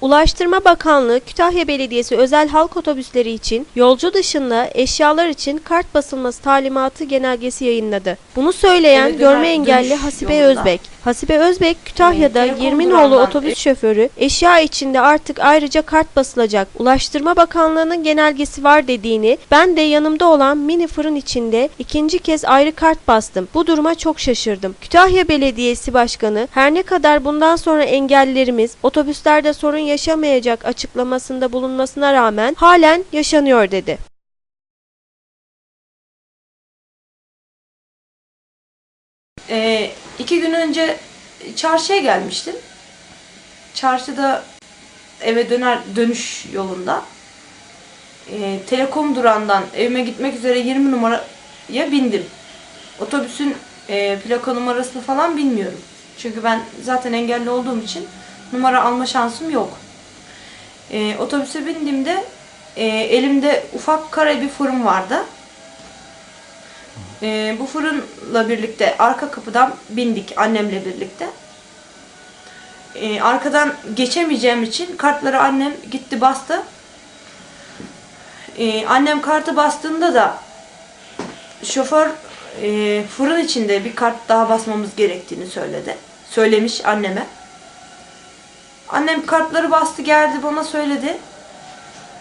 Ulaştırma Bakanlığı Kütahya Belediyesi özel halk otobüsleri için yolcu dışında eşyalar için kart basılması talimatı genelgesi yayınladı. Bunu söyleyen Evet, görme engelli Hasibe yolunda. Özbek. Hasibe Özbek Kütahya'da Evet, Telekom 20 durağından- nolu otobüs şoförü eşya içinde artık ayrıca kart basılacak. Ulaştırma Bakanlığı'nın genelgesi var dediğini ben de yanımda olan mini fırın içinde ikinci kez ayrı kart bastım. Bu duruma çok şaşırdım. Kütahya Belediyesi Başkanı her ne kadar bundan sonra engellilerimiz otobüslerde sorun yaşamayacak açıklamasında bulunmasına rağmen halen yaşanıyor dedi. Ee, iki gün önce çarşıya gelmiştim. Çarşıda eve döner dönüş yolunda ee, Telekom durağından evime gitmek üzere 20 numaraya bindim. Otobüsün e, plaka numarasını falan bilmiyorum. Çünkü ben zaten engelli olduğum için numara alma şansım yok. Ee, otobüse bindiğimde e, elimde ufak kare bir fırın vardı. Ee, bu fırınla birlikte arka kapıdan bindik annemle birlikte. Ee, arkadan geçemeyeceğim için kartları annem gitti bastı. Ee, annem kartı bastığında da şoför e, fırın içinde bir kart daha basmamız gerektiğini söyledi. Söylemiş anneme. Annem kartları bastı geldi bana söyledi.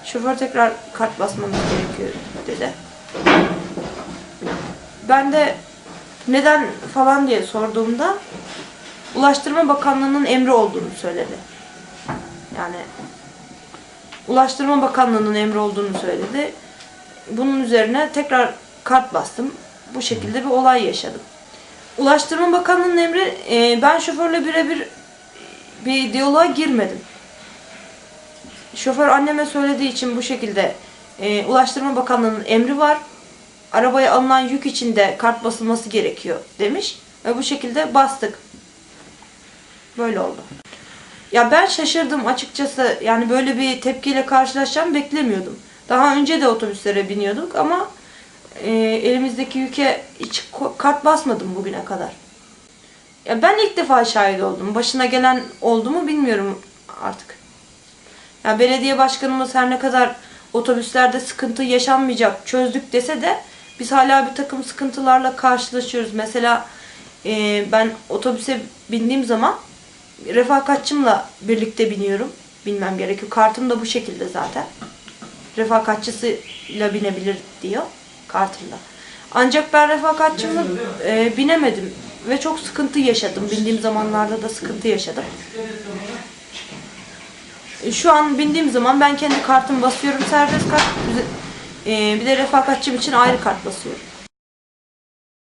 Şoför tekrar kart basmamız gerekiyor dedi. Ben de neden falan diye sorduğumda Ulaştırma Bakanlığı'nın emri olduğunu söyledi. Yani Ulaştırma Bakanlığı'nın emri olduğunu söyledi. Bunun üzerine tekrar kart bastım. Bu şekilde bir olay yaşadım. Ulaştırma Bakanlığı'nın emri e, ben şoförle birebir bir diyaloğa girmedim. Şoför anneme söylediği için bu şekilde e, Ulaştırma Bakanlığı'nın emri var. Arabaya alınan yük içinde kart basılması gerekiyor demiş. Ve bu şekilde bastık. Böyle oldu. Ya ben şaşırdım açıkçası. Yani böyle bir tepkiyle karşılaşacağımı beklemiyordum. Daha önce de otobüslere biniyorduk ama e, elimizdeki yüke hiç kart basmadım bugüne kadar. Ya ben ilk defa şahit oldum. Başına gelen oldu mu bilmiyorum artık. Ya belediye başkanımız her ne kadar otobüslerde sıkıntı yaşanmayacak çözdük dese de biz hala bir takım sıkıntılarla karşılaşıyoruz. Mesela e, ben otobüse bindiğim zaman refakatçımla birlikte biniyorum. Bilmem gerekiyor. Kartım da bu şekilde zaten. Refakatçısıyla binebilir diyor kartımda. Ancak ben refakatçımla e, binemedim ve çok sıkıntı yaşadım. Bindiğim zamanlarda da sıkıntı yaşadım. E, Şu an bindiğim zaman ben kendi kartımı basıyorum serbest kart. E, bir de refakatçim için ayrı kart basıyorum.